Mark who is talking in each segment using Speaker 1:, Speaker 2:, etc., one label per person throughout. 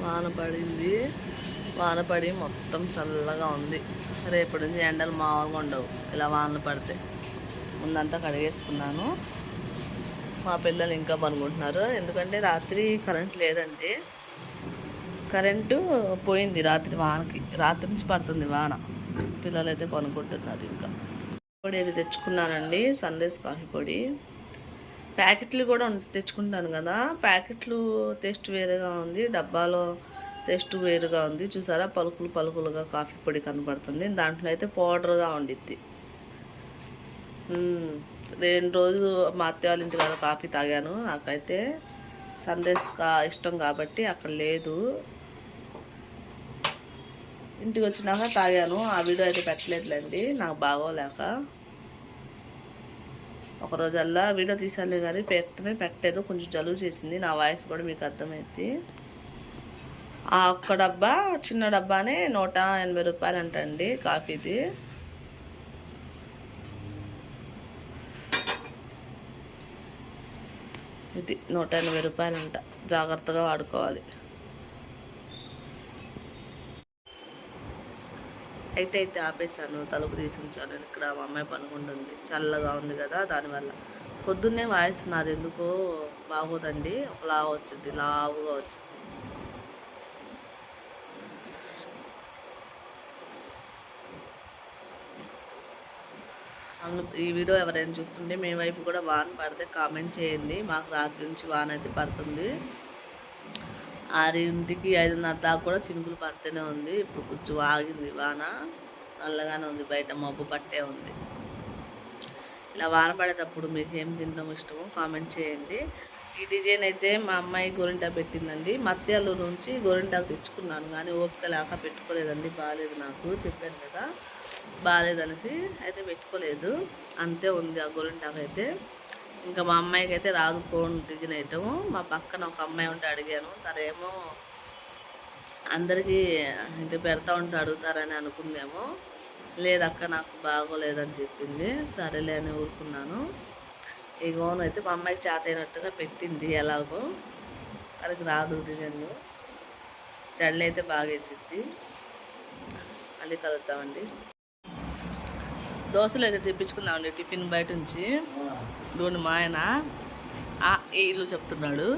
Speaker 1: వాన పడింది. వాన పడి మొత్తం చల్లగా ఉంది. రేపటి నుంచి ఎండలు మామూలుగా ఉండవు. ఇలా వానలు పడితే ముందంతా కడిగేసుకున్నాను. మా పిల్లలు ఇంకా పనుకుంటున్నారు. ఎందుకంటే రాత్రి కరెంట్ లేదండి. కరెంటు పోయింది రాత్రి వానకి. రాత్రి నుంచి పడుతుంది వాన. పిల్లలు అయితే పనుకుంటున్నారు ఇంకా. పొడి అయితే తెచ్చుకున్నానండి సన్రైజ్ కాఫీ పొడి. ప్యాకెట్లు కూడా తెచ్చుకుంటాను కదా. ప్యాకెట్లు టేస్ట్ వేరేగా ఉంది. డబ్బాలో టేస్ట్ వేరుగా ఉంది. చూసారా? పలుకులు పలుకులుగా కాఫీ పొడి కనపడుతుంది. దాంట్లో అయితే పౌడర్గా ఉండిద్ది. రెండు రోజులు మా అత్తయ్య వాళ్ళ ఇంటి కాడ కాఫీ తాగాను. నాకైతే సందేశ్ కా ఇష్టం కాబట్టి అక్కడ లేదు. ఇంటికి వచ్చినాక తాగాను. ఆ వీడియో అయితే పెట్టలేదులేండి. నాకు బాగోలేక. ఒకరోజల్లా వీడియో తీసానులే కానీ పెట్టమే పెట్టలేదు. కొంచెం జలుబు చేసింది. నా వాయిస్ కూడా మీకు అర్థమైంది ఆ ఒక్క డబ్బా చిన్న డబ్బానే నూట ఎనభై రూపాయలు అంటండి కాఫీది. ఇది నూట ఎనభై రూపాయలు అంట జాగ్రత్తగా వాడుకోవాలి. హైట్ అయితే ఆపేసాను తలుపు తీసి ఉంచాను ఇక్కడ మా అమ్మాయి పనుకుంటుంది. చల్లగా ఉంది కదా దానివల్ల. పొద్దున్నే వాయిస్ నాది ఎందుకో బాగోదండి. ఒక లావు వచ్చింది లావుగా వచ్చింది. అవును ఈ వీడియో ఎవరైనా చూస్తుంటే మీ వైపు కూడా వాన పడితే కామెంట్ చేయండి. మాకు రాత్రి నుంచి వాన అయితే పడుతుంది. ఆరింటికి ఐదున్నర దాకా కూడా చినుకులు పడుతూనే ఉంది. ఇప్పుడు కొంచెం ఆగింది వాన. నల్లగానే ఉంది. బయట మబ్బు పట్టే ఉంది. ఇలా వాన పడేటప్పుడు మీకు ఏం తినడం ఇష్టమో కామెంట్ చేయండి. ఈ డిజైన్ అయితే మా అమ్మాయి గోరింటా పెట్టిందండి. మత్యాలు నుంచి గోరింటాకు తెచ్చుకున్నాను. కానీ ఓపిక లేక పెట్టుకోలేదండి. బాగాలేదు నాకు. చెప్పాను కదా. బాగాలేదనేసి అయితే పెట్టుకోలేదు. అంతే ఉంది ఆ గోరింటాకు అయితే ఇంకా మా అమ్మాయికి అయితే రాదు ఫోన్ డిజైన్ ఐటము మా పక్కన ఒక అమ్మాయి ఉంటే అడిగాను తనేమో అందరికీ ఇంటి పెడతా ఉంటే అడుగుతారని అనుకుందేమో. లేదక్క నాకు బాగోలేదని చెప్పింది. సరేలే అని ఊరుకున్నాను. ఈ ఓన్ అయితే మా అమ్మాయికి చేత అయినట్టుగా పెట్టింది ఎలాగో. వాళ్ళకి రాదు డిజైన్ జడలు అయితే బాగా వేసిద్ది మళ్ళీ కలుద్దామండి. దోశలు అయితే తెప్పించుకుందామండి టిఫిన్ బయట నుంచి. లోని మా ఆయన. ఇల్లు చెప్తున్నాడు.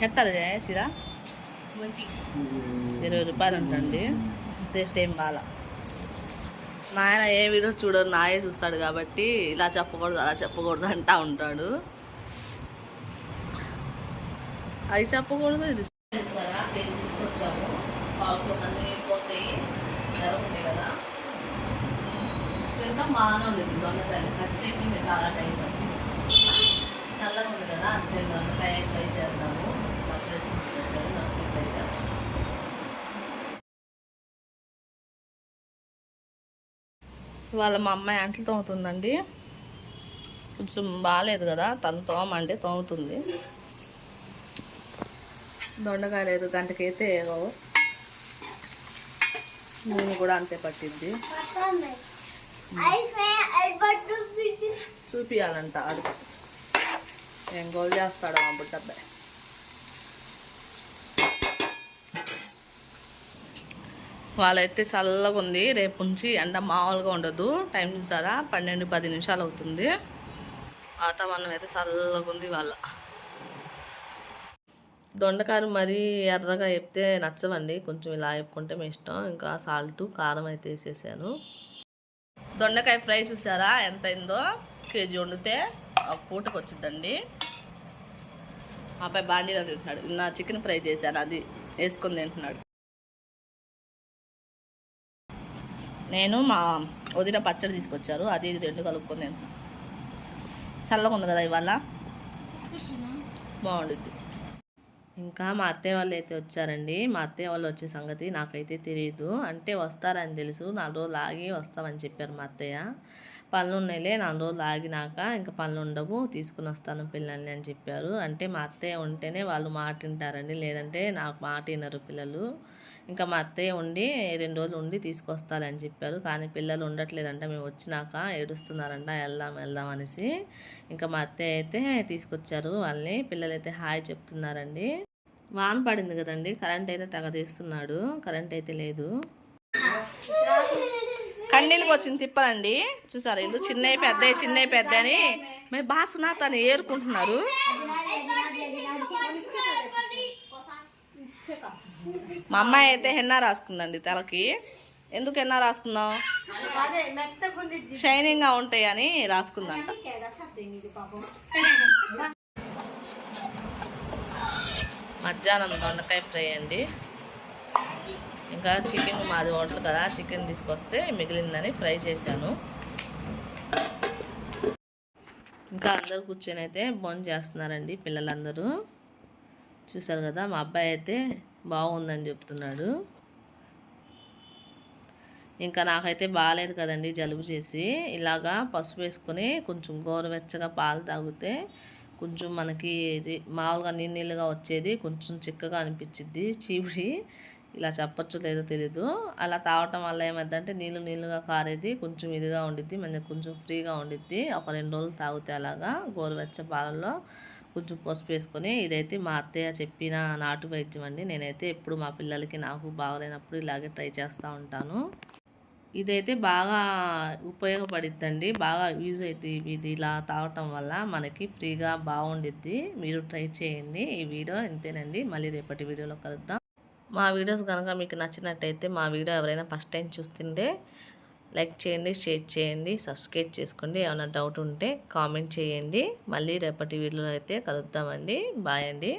Speaker 1: కెత్తాలి చీర? ఇరవై రూపాయలు అంటండి. టేస్ట్ ఏం బాగా మా ఆయన ఏ వీడియో చూడరు నాయే చూస్తాడు కాబట్టి ఇలా చెప్పకూడదు అలా చెప్పకూడదు అంటా ఉంటాడు. అవి చెప్పకూడదు ఇది తీసుకొచ్చాము. అన్నీ పోతాయి. కదా. తింటాం బాగానే ఉండేది. దొండకాయలు కట్ చేయకుండా చాలా టైం పడుతుంది. చల్లగా ఉంది కదా అంతే దొండకాయ ఫ్రై చేద్దాము. పచ్చడి దొండకాయ ఫ్రై చేస్తాం ఇవాళ మా అమ్మాయి అంట్లు తోముతుందండి. కొంచెం బాగాలేదు కదా తను తోమంటే తోముతుంది. దొండకాయలు ఏదో గంటకైతే నూనె కూడా అంతే పట్టింది చూపించాలంట అడుగు. ఏం గోల్ చేస్తాడు మా బుట్టబ్బాయి వాళ్ళైతే చల్లగా ఉంది రేపు నుంచి ఎండ మామూలుగా ఉండదు. టైం చూసారా? పన్నెండు పది నిమిషాలు అవుతుంది. వాతావరణం అయితే చల్లగా ఉంది వాళ్ళ దొండకాయలు మరీ ఎర్రగా చెప్తే నచ్చవండి. కొంచెం ఇలా చెప్పుకుంటే మీ ఇష్టం. ఇంకా సాల్ట్ కారం అయితే వేసేసాను. దొండకాయ ఫ్రై చూసారా? ఎంత అయిందో? కేజీ వండితే ఒక పూటకు వచ్చిందండి. అబ్బాయి బాండీలో తింటున్నాడు. నా చికెన్ ఫ్రై చేశాను అది వేసుకొని తింటున్నాడు. నేను మా వదిన పచ్చడి తీసుకొచ్చారు అది ఇది రెండు కలుపుకొని తింటున్నాను చల్లగా ఉంది కదా ఇవాళ? బాగుండుద్ది. ఇంకా మా అత్తయ్య వాళ్ళు అయితే వచ్చారండి. మా అత్తయ్య వాళ్ళు వచ్చే సంగతి నాకైతే తెలియదు అంటే వస్తారని తెలుసు నాలుగు రోజులు ఆగి వస్తామని చెప్పారు మా అత్తయ్య. పనులు ఉన్నాయిలే నాలుగు రోజులు ఆగినాక ఇంకా పనులు ఉండవు తీసుకుని వస్తాను పిల్లల్ని అని చెప్పారు. అంటే మా అత్తయ్య ఉంటేనే వాళ్ళు మాట వింటారండి లేదంటే నాకు మాట వినరు పిల్లలు. ఇంకా మా అత్తయ్య ఉండి రెండు రోజులు ఉండి తీసుకొస్తారని చెప్పారు. కానీ పిల్లలు ఉండట్లేదంట మేము వచ్చినాక ఏడుస్తున్నారంట వెళ్దాం వెళ్దాం అనేసి. ఇంకా మా అత్తయ్య అయితే తీసుకొచ్చారు వాళ్ళని పిల్లలు అయితే హాయ్ చెప్తున్నారండి. వాన పడింది కదండి కరెంట్ అయితే తెగ తీస్తున్నాడు కరెంట్ అయితే లేదు. కన్నీళ్ళకి వచ్చింది తిప్పలండి. చూసారు ఇల్లు చిన్నవి పెద్ద చిన్నవి పెద్ద అని మేము బాగా సునాతని ఏరుకుంటున్నారు. మా అమ్మాయి అయితే హెన్నా రాసుకుందండి తలకి. ఎందుకు హెన్నా రాసుకున్నావు? షైనింగ్గా ఉంటాయి అని రాసుకుందంట. మధ్యాహ్నం దొండకాయ ఫ్రై అండి. ఇంకా చికెన్ మాది హోటల్ కదా చికెన్ తీసుకొస్తే మిగిలిందని ఫ్రై చేశాను. ఇంకా అందరు కూర్చొని అయితే బోన్ చేస్తున్నారండి పిల్లలందరూ. చూసారు కదా మా అబ్బాయి అయితే బాగుందని చెప్తున్నాడు. ఇంకా నాకైతే బాగాలేదు కదండి జలుబు చేసి. ఇలాగా పసుపు వేసుకొని కొంచెం గోరువెచ్చగా పాలు తాగితే కొంచెం మనకి ఇది మామూలుగా నీళ్ళు నీళ్ళుగా వచ్చేది కొంచెం చిక్కగా అనిపించిద్ది చీపుడి ఇలా చెప్పొచ్చు లేదో తెలీదు. అలా తాగటం వల్ల ఏమైందంటే నీళ్ళు నీళ్ళుగా కారేది కొంచెం ఇదిగా ఉండిద్ది మనకి కొంచెం ఫ్రీగా ఉండిద్ది. ఒక రెండు రోజులు తాగితే అలాగా గోరువెచ్చ పాలల్లో కొంచెం పసుపు వేసుకొని ఇదైతే మా అత్తయ్య చెప్పిన నాటు వైద్యం అండి. నేనైతే ఎప్పుడు మా పిల్లలకి నాకు బాగలేనప్పుడు ఇలాగే ట్రై చేస్తూ ఉంటాను. ఇదైతే బాగా ఉపయోగపడిద్దండి. బాగా యూజ్ అవుతుంది ఇది ఇలా తాగటం వల్ల. మనకి ఫ్రీగా బాగుండిద్ది. మీరు ట్రై చేయండి. ఈ వీడియో ఇంతేనండి. మళ్ళీ రేపటి వీడియోలో కలుద్దాం. మా వీడియోస్ కనుక మీకు నచ్చినట్టయితే మా వీడియో ఎవరైనా ఫస్ట్ టైం చూస్తుంటే లైక్ చేయండి షేర్ చేయండి సబ్స్క్రైబ్ చేసుకోండి. ఏమైనా డౌట్ ఉంటే కామెంట్ చేయండి. మళ్ళీ రేపటి వీడియోలో అయితే కలుద్దామండి. బాయ్ అండి.